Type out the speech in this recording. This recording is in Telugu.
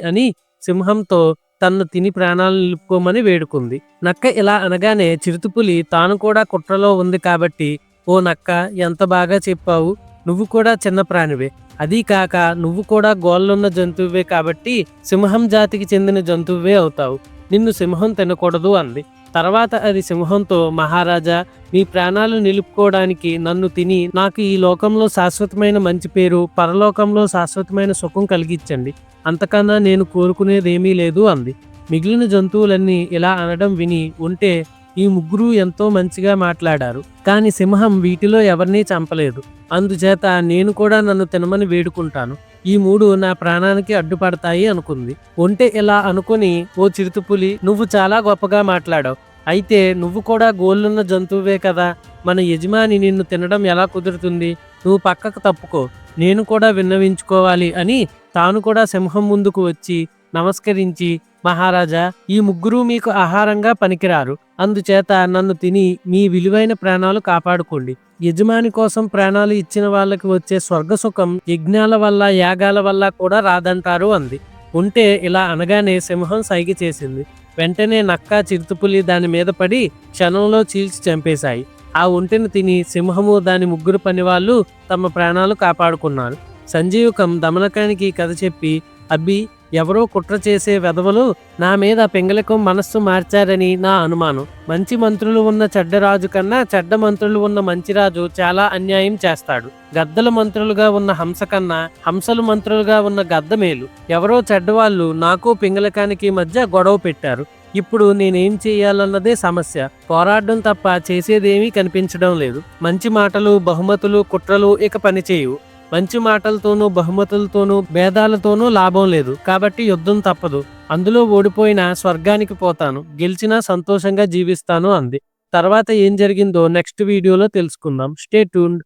అని సింహంతో తన్ను తిని ప్రాణాలు నిలుపుకోమని వేడుకుంది. నక్క ఇలా అనగానే చిరుతుపులి తాను కూడా కుట్రలో ఉంది కాబట్టి ఓ నక్క ఎంత బాగా చెప్పావు. నువ్వు కూడా చిన్న ప్రాణివే. అదీ కాక నువ్వు కూడా గోళ్ళున్న జంతువువే కాబట్టి సింహం జాతికి చెందిన జంతువువే అవుతావు. నిన్ను సింహం తినకూడదు అంది. తర్వాత అది సింహంతో మహారాజా మీ ప్రాణాలు నిలుపుకోవడానికి నన్ను తిని నాకు ఈ లోకంలో శాశ్వతమైన మంచి పేరు పరలోకంలో శాశ్వతమైన సుఖం కలిగించండి అంతకన్నా నేను కోరుకునేదేమీ లేదు అంది. మిగిలిన జంతువులన్నీ ఇలా అనడం విని ఉంటే ఈ ముగ్గురు ఎంతో మంచిగా మాట్లాడారు. కానీ సింహం వీటిలో ఎవరినీ చంపలేదు. అందుచేత నేను కూడా నన్ను తినమని వేడుకుంటాను. ఈ మూడు నా ప్రాణానికి అడ్డుపడతాయి అనుకుంది. ఒంటె ఇలా అనుకుని ఓ చిరుతుపులి నువ్వు చాలా గొప్పగా మాట్లాడావు. అయితే నువ్వు కూడా గోళ్ళున్న జంతువువే కదా. మన యజమాని నిన్ను తినడం ఎలా కుదురుతుంది? నువ్వు పక్కకు తప్పుకో. నేను కూడా విన్నవించుకోవాలి అని తాను కూడా సింహం ముందుకు వచ్చి నమస్కరించి మహారాజా ఈ ముగ్గురు మీకు ఆహారంగా పనికిరారు. అందుచేత నన్ను తిని మీ విలువైన ప్రాణాలు కాపాడుకోండి. యజమాని కోసం ప్రాణాలు ఇచ్చిన వాళ్ళకి వచ్చే స్వర్గ సుఖం యజ్ఞాల వల్ల యాగాల వల్ల కూడా రాదంటారు అంది. ఉంటే ఇలా అనగానే సింహం సైగ చేసింది. వెంటనే నక్క చిరుతుపులి దాని మీద పడి క్షణంలో చీల్చి చంపేశాయి. ఆ ఒంటెను తిని సింహము దాని ముగ్గురు పనివాళ్ళు తమ ప్రాణాలు కాపాడుకున్నారు. సంజీవకం దమనకానికి కథ చెప్పి అబ్బి ఎవరో కుట్ర చేసే వెధవలు నా మీద పెంగళకం మనస్సు మార్చారని నా అనుమానం. మంచి మంత్రులు ఉన్న చెడ్డ రాజు కన్నా చెడ్డ మంత్రులు ఉన్న మంచి రాజు చాలా అన్యాయం చేస్తాడు. గద్దల మంత్రులుగా ఉన్న హంస కన్నా హంసలు మంత్రులుగా ఉన్న గద్ద మేలు. ఎవరో చెడ్డవాళ్ళు నాకు పింగళకానికి మధ్య గొడవ పెట్టారు. ఇప్పుడు నేనేం చేయాలన్నదే సమస్య. పోరాడడం తప్ప చేసేదేమీ కనిపించడం లేదు. మంచి మాటలు బహుమతులు కుట్రలు ఇక పనిచేయవు. మంచి మాటలతోనూ బహుమతులతోనూ భేదాలతోనూ లాభం లేదు. కాబట్టి యుద్ధం తప్పదు. అందులో ఓడిపోయినా స్వర్గానికి పోతాను. గెలిచినా సంతోషంగా జీవిస్తాను అంది. తర్వాత ఏం జరిగిందో నెక్స్ట్ వీడియోలో తెలుసుకుందాం. Stay tuned.